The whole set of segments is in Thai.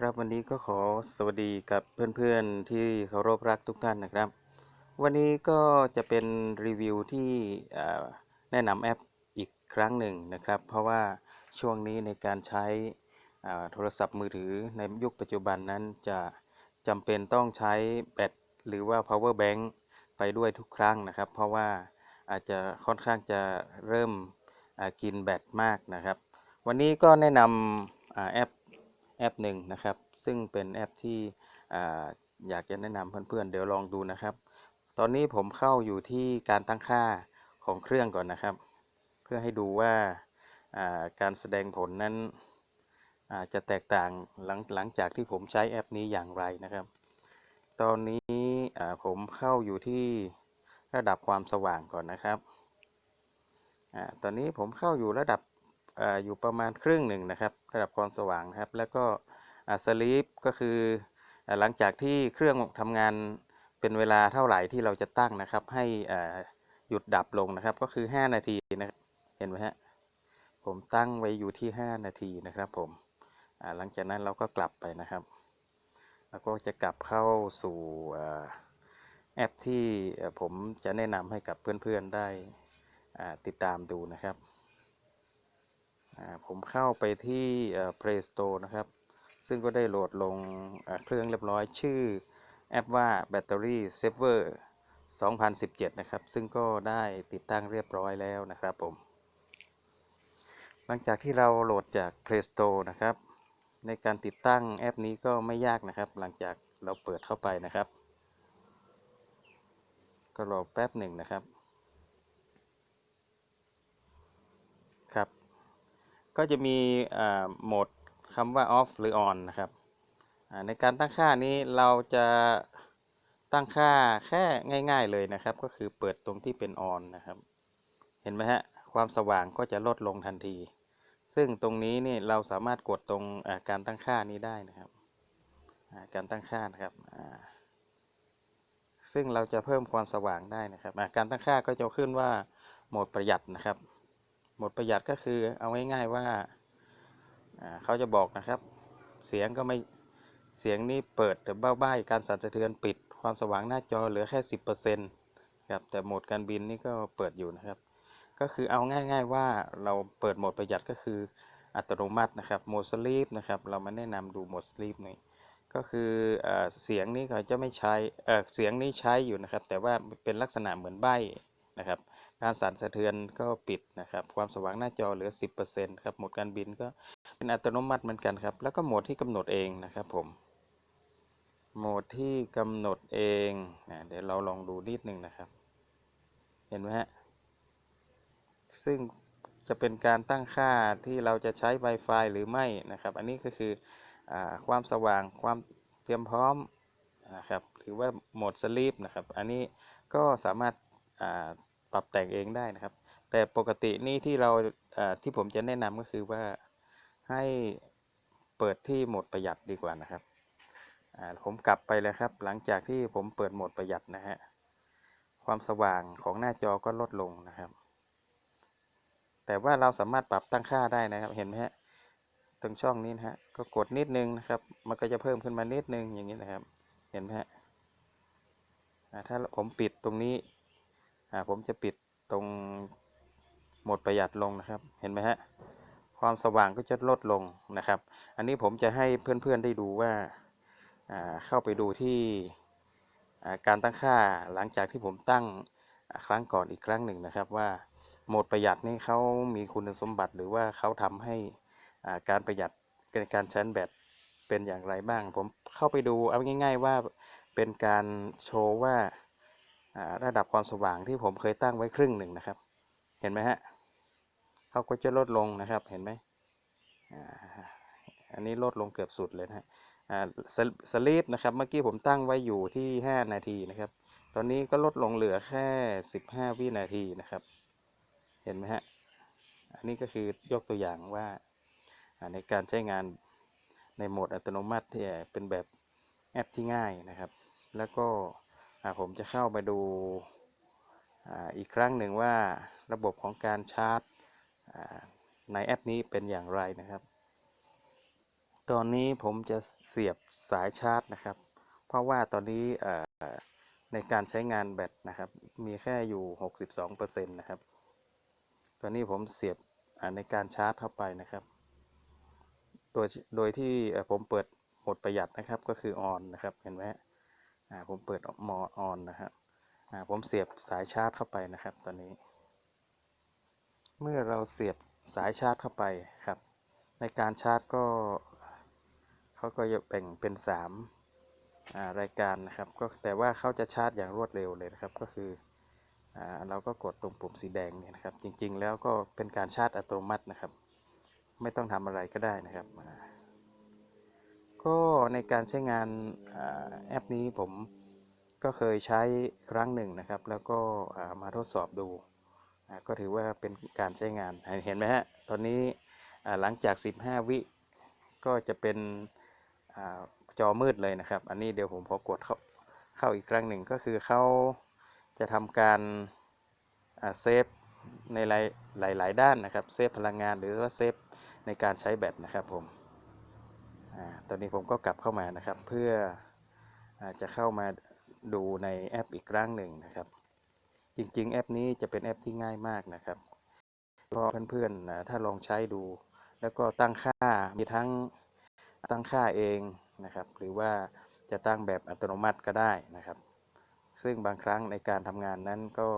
ครับวันนี้ก็ขอสวัสดีกับเพื่อนๆที่เคารพรักทุกท่านนะครับ วันนี้ก็จะเป็นรีวิวที่แนะนำแอปอีกครั้งหนึ่งนะครับ เพราะว่าช่วงนี้ในการใช้โทรศัพท์มือถือในยุคปัจจุบันนั้นจะจำเป็นต้องใช้แบตหรือว่า power bank ไปด้วยทุกครั้งนะครับ เพราะว่าอาจจะค่อนข้างจะเริ่มกินแบตมากนะครับ วันนี้ก็แนะนำแอป แอปหนึ่งนะครับ ซึ่งเป็นแอปที่อ่อยากจะแนะนำเพื่อนๆ เดี๋ยวลองดูนะครับ ตอนนี้ผมเข้าอยู่ที่การตั้งค่าของเครื่องก่อนนะครับ เพื่อให้ดูว่าาการแสดงผลนั้นจะแตกต่างหลังหลังจากที่ผมใช้แอปนี้อย่างไรนะครับ ตอนนี้ผมเข้าอยู่ที่ระดับความสว่างก่อนนะครับอตอนนี้ผมเข้าอยู่ระดับออยู่ประมาณครึ่งหนึ่งนะครับ ระดับความสว่างครับ แล้วก็สลีปก็คือหลังจากที่เครื่องทำงานเป็นเวลาเท่าไหร่ที่เราจะตั้งนะครับ ให้หยุดดับลงนะครับ ก็คือ 5 นาทีนะครับเห็นไหมฮะผมตั้งไว้อยู่ที่ 5 นาทีนะครับผมหลังจากนั้นเราก็กลับไปนะครับ แล้วก็จะกลับเข้าสู่แอปที่ผมจะแนะนำให้กับเพื่อนๆได้ติดตามดูนะครับ ผมเข้าไปที่ Play Store นะครับ ซึ่งก็ได้โหลดลงเครื่องเรียบร้อยชื่อแอปว่า Battery Saver 2017 นะครับ ซึ่งก็ได้ติดตั้งเรียบร้อยแล้วนะครับผม หลังจากที่เราโหลดจาก Play Store นะครับ ในการติดตั้งแอปนี้ก็ไม่ยากนะครับ หลังจากเราเปิดเข้าไปนะครับ ก็รอแป๊บหนึ่งนะครับ ก็จะมีโหมดคำว่า off หรือ on นะครับในการตั้งค่านี้เราจะตั้งค่าแค่ง่าย ๆเลยนะครับ ก็คือเปิดตรงที่เป็น on นะครับ เห็นไหมฮะความสว่างก็จะลดลงทันที ซึ่งตรงนี้นี่เราสามารถกดตรงการตั้งค่านี้ได้นะครับการตั้งค่านะครับซึ่งเราจะเพิ่มความสว่างได้นะครับการตั้งค่าก็จะขึ้นว่าโหมดประหยัดนะครับ หมดประหยัดก็คือเอาง่ายๆว่าเขาจะบอกนะครับ เสียงก็ไม่เสียงนี้เปิดแต่เบ้าบ้าการสั่นสะเทือนปิด ความสว่างหน้าจอเหลือแค่สิบเปอร์เซ็นต์ครับแต่โหมดการบินนี่ก็เปิดอยู่นะครับ ก็คือเอาง่าย ๆว่าเราเปิดโหมดประหยัดก็คืออัตโนมัตินะครับโหมดสลีปนะครับเรามาแนะนำดูโหมดสลีปหนี่ก็คือเอเสียงนี้เขาจะไม่ใช้เเสียงนี้ใช้อยู่นะครับ แต่ว่าเป็นลักษณะเหมือนใบ้นะครับ การสั่นสะเทือนก็ปิดนะครับ ความสว่างหน้าจอเหลือ 10%ครับ โหมดการบินก็เป็นอัตโนมัติเหมือนกันครับ แล้วก็โหมดที่กำหนดเองนะครับผม โหมดที่กำหนดเองนะเดี๋ยวเราลองดูนิดนึงนะครับ เห็นไหมฮะ ซึ่งจะเป็นการตั้งค่าที่เราจะใช้ Wi-Fi หรือไม่นะครับ อันนี้ก็คืออความสว่าง ความเตรียมพร้อมนะครับ หรือว่าโหมดสลีปนะครับ อันนี้ก็สามารถ รับแต่งเองได้นะครับ แต่ปกตินี่ที่เราที่ผมจะแนะนำก็คือว่าให้เปิดที่โหมดประหยัดดีกว่านะครับผมกลับไปเลยครับ หลังจากที่ผมเปิดโหมดประหยัดนะฮะความสว่างของหน้าจอก็ลดลงนะครับ แต่ว่าเราสามารถปรับตั้งค่าได้นะครับ เห็นไหมฮะตรงช่องนี้นะฮะก็กดนิดนึงนะครับ มันก็จะเพิ่มขึ้นมานิดนึงอย่างนี้นะครับ เห็นไหมฮะถ้าผมปิดตรงนี้ อ่าผมจะปิดตรงโหมดประหยัดลงนะครับ เห็นไหมฮะ ความสว่างก็จะลดลงนะครับ อันนี้ผมจะให้เพื่อนๆได้ดูว่าเข้าไปดูที่การตั้งค่าหลังจากที่ผมตั้งครั้งก่อนอีกครั้งหนึ่งนะครับ ว่าโหมดประหยัดนี่เขามีคุณสมบัติ หรือว่าเขาทำให้การประหยัดในการใช้แบตเป็นอย่างไรบ้าง ผมเข้าไปดูเอาง่าย ๆว่าเป็นการโชว์ว่าอ่า ระดับความสว่างที่ผมเคยตั้งไว้ครึ่งหนึ่งนะครับ เห็นไหมฮะเขาก็จะลดลงนะครับเห็นไหมอันนี้ลดลงเกือบสุดเลยนะฮะสลีปนะครับเมื่อกี้ผมตั้งไว้อยู่ที่ 5 นาทีนะครับ ตอนนี้ก็ลดลงเหลือแค่ 15 วินาทีนะครับ เห็นไหมฮะอันนี้ก็คือยกตัวอย่างว่าในการใช้งานในโหมดอัตโนมัติที่เป็นแบบแอปที่ง่ายนะครับ แล้วก็ ผมจะเข้ามาดูอีกครั้งหนึ่งว่าระบบของการชาร์จในแอปนี้เป็นอย่างไรนะครับ ตอนนี้ผมจะเสียบสายชาร์จนะครับ เพราะว่าตอนนี้ในการใช้งานแบตนะครับ มีแค่อยู่ 62%นะครับ ตอนนี้ผมเสียบในการชาร์จเข้าไปนะครับ โดยโดยที่ผมเปิดโหมดประหยัดนะครับก็คือออนนะครับ เห็นไหมฮะ อ่าผมเปิดมอออนนะครับอ่าผมเสียบสายชาร์จเข้าไปนะครับตอนนี้ เมื่อเราเสียบสายชาร์จเข้าไปครับ ในการชาร์จก็เขาก็จะแบ่งเป็น3อ่ารายการนะครับก็แต่ว่าเขาจะชาร์จอย่างรวดเร็วเลยนะครับก็คืออ่าเราก็กดตรงปุ่มสีแดงเนี่ยนะครับ จริงๆ แล้วก็เป็นการชาร์จอัตโนมัตินะครับ ไม่ต้องทำอะไรก็ได้นะครับอ่า ก็ในการใช้งานอแอปนี้ผมก็เคยใช้ครั้งหนึ่งนะครับ แล้วก็มาทดสอบดู ก็ถือว่าเป็นการใช้งานเห็นไหมฮะ ตอนนี้หลังจาก 15 วิก็จะเป็นอจอมืดเลยนะครับ อันนี้เดี๋ยวผมพอกดเข้าเข้าอีกครั้งหนึ่งก็คือเขาจะทำการเซฟในหลายหลายด้านนะครับ เซฟพลังงานหรือว่าเซฟในการใช้แบตนะครับผม ตอนนี้ผมก็กลับเข้ามานะครับ เพื่ออจะเข้ามาดูในแอปอีกครั้งหนึ่งนะครับ จริงๆ แอปนี้จะเป็นแอปที่ง่ายมากนะครับก็เพื่อนๆนะถ้าลองใช้ดู แล้วก็ตั้งค่ามีทั้งตั้งค่าเองนะครับ หรือว่าจะตั้งแบบอัตโนมัติก็ได้นะครับ ซึ่งบางครั้งในการทำงานนั้นก็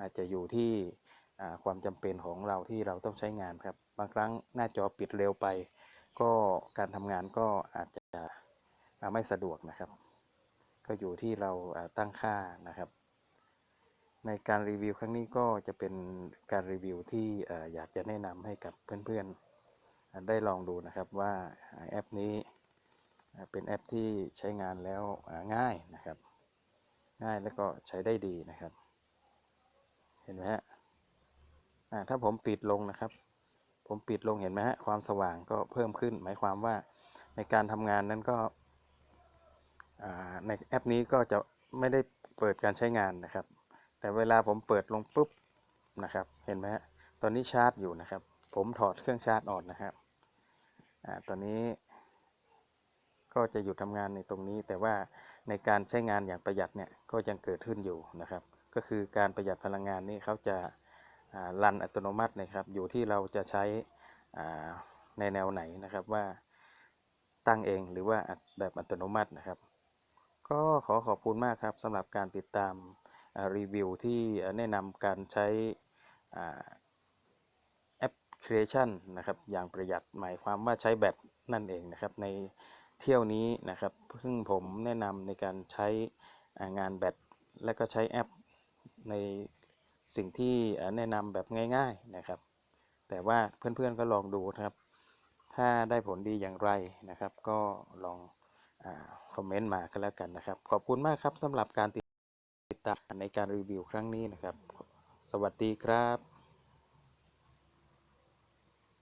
อาจจะอยู่ที่ความจำเป็นของเราที่เราต้องใช้งานครับ บางครั้งหน้าจอปิดเร็วไป ก็การทำงานก็อาจจะไม่สะดวกนะครับ ก็อยู่ที่เราตั้งค่านะครับ ในการรีวิวครั้งนี้ก็จะเป็นการรีวิวที่อยากจะแนะนำให้กับเพื่อนๆ ได้ลองดูนะครับว่าแอปนี้เป็นแอปที่ใช้งานแล้วง่ายนะครับ ง่ายแล้วก็ใช้ได้ดีนะครับ เห็นไหมฮะถ้าผมปิดลงนะครับ ผมปิดลงเห็นไหมฮะความสว่างก็เพิ่มขึ้น หมายความว่าในการทำงานนั้นก็ในแอปนี้ก็จะไม่ได้เปิดการใช้งานนะครับ แต่เวลาผมเปิดลงปุ๊บนะครับ เห็นไหมฮะตอนนี้ชาร์จอยู่นะครับ ผมถอดเครื่องชาร์จออกนะครับอตอนนี้ก็จะหยุดทำงานในตรงนี้ แต่ว่าในการใช้งานอย่างประหยัดเนี่ยก็ยังเกิดขึ้นอยู่นะครับ ก็คือการประหยัดพลังงานนี่เขาจะ รันอัตโนมัตินะครับ อยู่ที่เราจะใช้ในแนวไหนนะครับว่าตั้งเองหรือว่าแบบอัตโนมัตินะครับ ก็ขอขอบคุณมากครับสำหรับการติดตามรีวิวที่แนะนำการใช้แอป Creation นะครับอย่างประหยัดหมายความว่าใช้แบตนั่นเองนะครับ ในเที่ยวนี้นะครับซึ่งผมแนะนำในการใช้งานแบตและก็ใช้แอปใน สิ่งที่แนะนำแบบง่ายๆนะครับ แต่ว่าเพื่อนๆก็ลองดูนะครับ ถ้าได้ผลดีอย่างไรนะครับ ก็ลองอคอมเมนต์มากันแล้วกันนะครับ ขอบคุณมากครับสำหรับการติดติดตามในการรีวิวครั้งนี้นะครับ สวัสดีครับ